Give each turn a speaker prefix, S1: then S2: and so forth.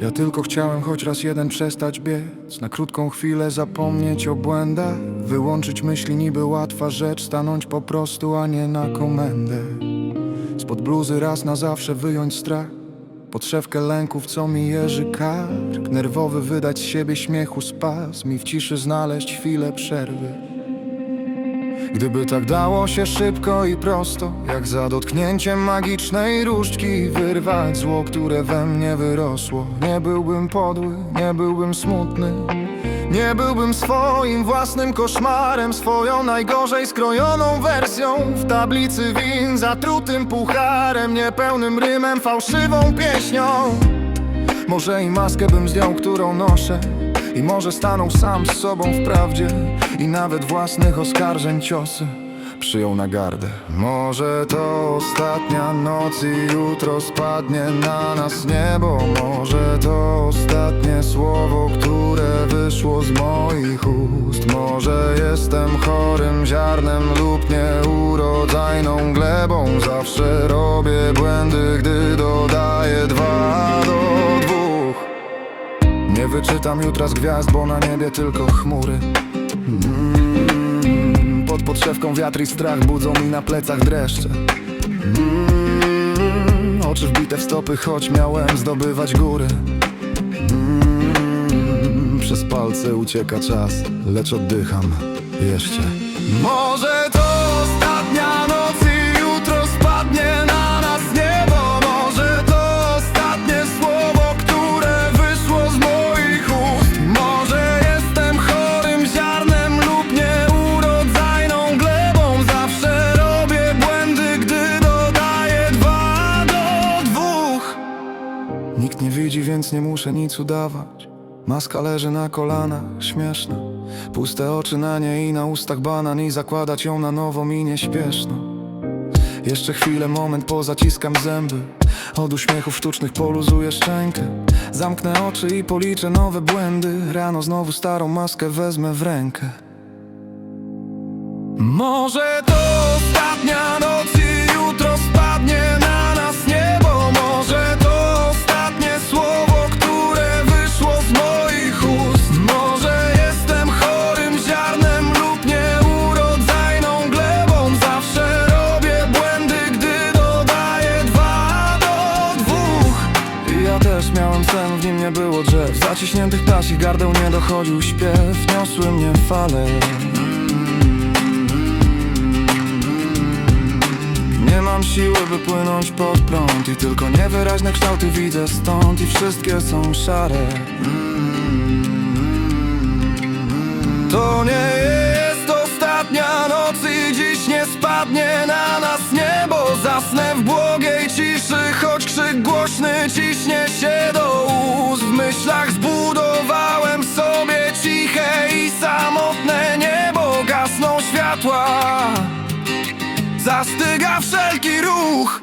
S1: Ja tylko chciałem choć raz jeden przestać biec Na krótką chwilę zapomnieć o błędach Wyłączyć myśli niby łatwa rzecz Stanąć po prostu, a nie na komendę. Spod bluzy raz na zawsze wyjąć strach Podszewkę lęków, co mi jeży kark. Nerwowy wydać z siebie śmiechu spazm I w ciszy znaleźć chwilę przerwy. Gdyby tak dało się szybko i prosto Jak za dotknięciem magicznej różdżki Wyrwać zło, które we mnie wyrosło. Nie byłbym podły, nie byłbym smutny Nie byłbym swoim własnym koszmarem Swoją najgorzej skrojoną wersją. W tablicy win zatrutym pucharem Niepełnym rymem, fałszywą pieśnią. Może i maskę bym zdjął, którą noszę I może stanął sam z sobą w prawdzie I nawet własnych oskarżeń ciosy Przyjął na gardę Może to ostatnia noc i jutro spadnie na nas niebo. Może to ostatnie słowo, które wyszło z moich ust. Może jestem chorym ziarnem lub nieurodzajną glebą. Zawsze robię błędy, gdy dodaję dwa do dwóch. Nie wyczytam jutra z gwiazd, bo na niebie tylko chmury Pod podszewką wiatr i strach budzą mi na plecach dreszcze. Mm, Oczy wbite w stopy, choć miałem zdobywać góry. Mm, Przez palce ucieka czas, lecz oddycham jeszcze. Może to Nikt nie widzi, więc nie muszę nic udawać. Maska leży na kolanach, śmieszna. Puste oczy na niej i na ustach banan I zakładać ją na nowo mi nie śpieszno. Jeszcze chwilę, moment, pozaciskam zęby. Od uśmiechów sztucznych poluzuję szczękę. Zamknę oczy i policzę nowe błędy. Rano znowu starą maskę wezmę w rękę. Może Też miałem sen, w nim nie było drzew. Zaciśniętych ptasich gardeł nie dochodził śpiew. Niosły mnie fale. Nie mam siły, by płynąć pod prąd I tylko niewyraźne kształty widzę stąd I wszystkie są szare. To nie jest światła. Zastyga wszelki ruch